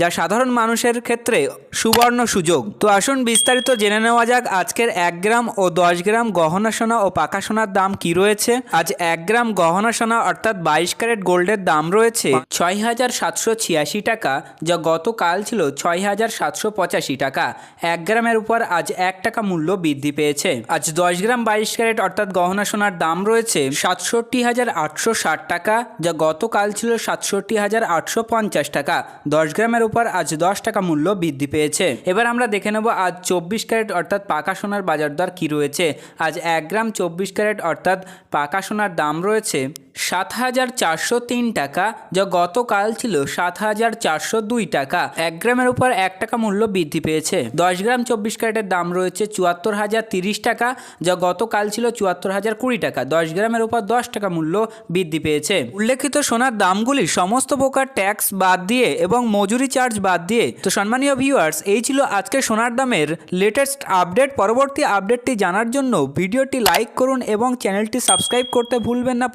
যা সাধারণ মানুষের ক্ষেত্রে সুবর্ণ সুযোগ। তো আসুন বিস্তারিত জেনে নেওয়া যাক আজকের এক গ্রাম ও দশ গ্রাম গহনা সোনা ও পাকা সোনার দাম কি রয়েছে। আজ এক গ্রাম গহনা সোনা অর্থাৎ বাইশ ক্যারেট গোল্ডের দাম রয়েছে ছয় হাজার সাতশো ছিয়াশি টাকা, যা গতকাল ছিল ছয় হাজার সাতশো পঁচাশি টাকা। এক গ্রামের উপর আজ এক টাকা মূল্য বৃদ্ধি পেয়েছে। আজ দশ গ্রাম বাইশ ক্যারেট অর্থাৎ গহনা সোনার দাম রয়েছে সাতষট্টি হাজার আটশো ষাট টাকা, যা গতকাল ছিল সাতষট্টি হাজার আটশো পঞ্চাশ টাকা। দশ গ্রামের উপর আজ দশ টাকা মূল্য বৃদ্ধি পেয়েছে। এবার আমরা দেখে নেব আজ চব্বিশ ক্যারেট অর্থাৎ পাকা সোনার বাজার দর কী রয়েছে। আজ এক গ্রাম চব্বিশ ক্যারেট অর্থাৎ পাকা সোনার দাম রয়েছে সাত হাজার চারশো তিন টাকা, যা গতকাল ছিল সাত হাজার চারশো দুই টাকা। এক গ্রামের উপর এক টাকা মূল্য বৃদ্ধি পেয়েছে। দশ গ্রাম চব্বিশ ক্যারেটের দাম রয়েছে চুয়াত্তর হাজার তিরিশ টাকা, যা গতকাল ছিল চুয়াত্তর হাজার কুড়ি টাকা। দশ গ্রামের উপর দশ টাকা মূল্য বৃদ্ধি পেয়েছে। উল্লেখিত সোনার দামগুলি সমস্ত প্রকার ট্যাক্স বাদ দিয়ে এবং মজুরি চার্জ বাদ দিয়ে। তো সম্মানীয় ভিউয়ার্স, এই ছিল আজকে সোনার দামের লেটেস্ট আপডেট পরবর্তী আপডেটটি জানার জন্য ভিডিওটি লাইক করুন এবং চ্যানেলটি সাবস্ক্রাইব করতে ভুলবেন না।